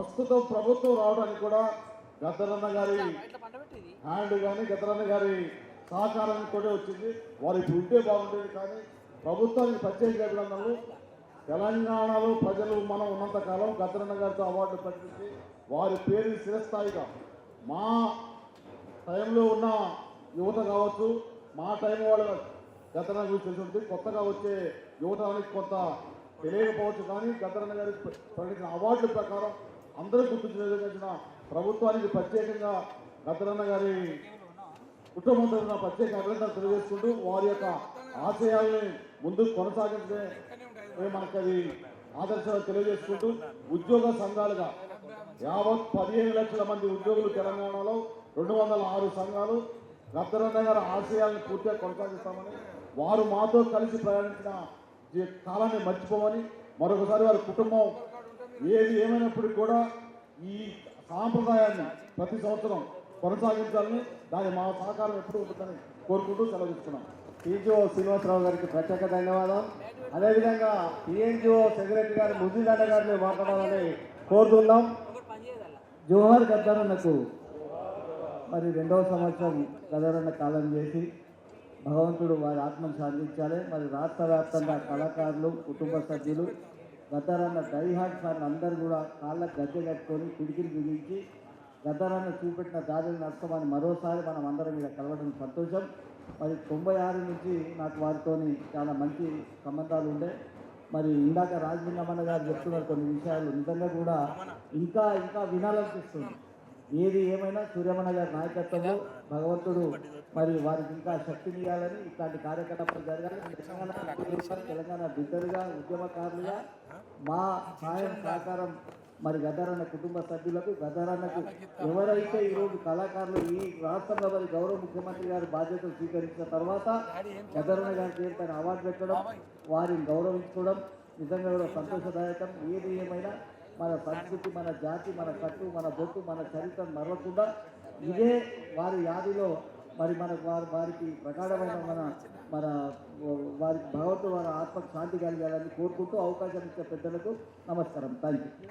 ప్రస్తుతం ప్రభుత్వం రావడానికి కూడా గద్దరన్న గారి హ్యాండ్ కానీ గద్దరన్న గారి సహకారం కూడా వచ్చింది. వారు ఇప్పుడు ఉంటే బాగుండేది కానీ ప్రభుత్వానికి ప్రత్యేక అభినందనలు. తెలంగాణలో ప్రజలు మనం ఉన్నంత కాలం గద్దరన్న గారితో అవార్డు ప్రకటించి వారి పేరు చిరస్థాయిగా మా టైంలో ఉన్న యువత కావచ్చు మా టైం వాళ్ళ గద్దరన్న గురించి తెలిసి ఉంటుంది. కొత్తగా వచ్చే యువతరానికి కొంత తెలియకపోవచ్చు కానీ గద్దరన్న గారికి ప్ర- ప్రకటించిన అవార్డుల ప్రకారం అందరూ గుర్తించిన ప్రభుత్వానికి ప్రత్యేకంగా గద్దరన్న గారి కుటుంబం తరఫున ప్రత్యేక అభినందనలు తెలియజేసుకుంటూ వారి యొక్క ఆశయాల్ని ముందుకు కొనసాగించే మనకు అది ఆదర్శంగా తెలియజేసుకుంటూ ఉద్యోగ సంఘాలుగా యావత్ పదిహేను లక్షల మంది ఉద్యోగులు తెలంగాణలో రెండు వందల ఆరు సంఘాలు గద్దరన్న గారి ఆశయాలను పూర్తిగా కొనసాగిస్తామని వారు మాతో కలిసి ప్రయాణించిన కాలాన్ని మర్చిపోమని మరొకసారి వారి కుటుంబం ఏది ఏమైనప్పటికీ కూడా ఈ సాంప్రదాయాన్ని ప్రతి సంవత్సరం కొనసాగించాలని దాని మా సహకారం ఎప్పుడు ఉంటుందని కోరుకుంటూ సెలవిస్తున్నాం టీజీఓ శ్రీనివాసరావు గారికి ప్రత్యేక ధన్యవాదం అదేవిధంగా టీఎన్జిఓ సెక్రటరీ గారు మురళీధర గారిని మాట్లాడాలని కోరుతున్నాం. జోహర్ గద్దరన్నకు మరి రెండవ సంవత్సరం గద్దరన్న కాలం చేసి భగవంతుడు వారి ఆత్మను సాధించాలి. మరి రాష్ట్ర వ్యాప్తంగా కళాకారులు కుటుంబ సభ్యులు గద్దరన్న డైహార్డ్ ఫ్యాన్ అందరూ కూడా కాళ్ళ గద్దె కట్టుకొని పిడికిలు బిగించి గద్దరన్న చూపెట్టిన దారిని నష్టమని మరోసారి మనం అందరం మీద కలవడం సంతోషం. మరి తొంభై ఆరు నుంచి నాకు వారితో చాలా మంచి సంబంధాలు ఉండే. మరి ఇందాక రాజలింగమ్మన్న గారు చెప్తున్నారు కొన్ని విషయాలు నిజంగా కూడా ఇంకా ఇంకా వినాలనిపిస్తుంది. ఏది ఏమైనా సూర్యమణ గారి నాయకత్వంలో భగవంతుడు మరి వారికి ఇంకా శక్తిని ఇవ్వాలని ఇట్లాంటి కార్యకలాపాలు జరగాలి. తెలంగాణ బిడ్డలుగా, ఉద్యమకారులుగా మా సాయం సహకారం మరి గద్దరన్న కుటుంబ సభ్యులకు గద్దరన్నకు ఎవరైతే ఈరోజు కళాకారులు ఈ రాష్ట్రంలో మరి గౌరవ ముఖ్యమంత్రి గారి బాధ్యతలు స్వీకరించిన తర్వాత గద్దరన్న గారి పేరుపైన అవార్డు పెట్టడం వారిని గౌరవించుకోవడం నిజంగా కూడా సంతోషదాయకం. ఏది ఏమైనా మన సంస్కృతి మన జాతి మన కట్టు మన బొట్టు మన చరిత్ర మరవకుండా ఇదే వారి యాదిలో మరి మన వారి వారికి ప్రగాఢమైన మన మన వారి భగవంతు వారి ఆత్మకు శాంతి కలిగాలని కోరుకుంటూ అవకాశం ఇచ్చే పెద్దలకు నమస్కారం. Thank you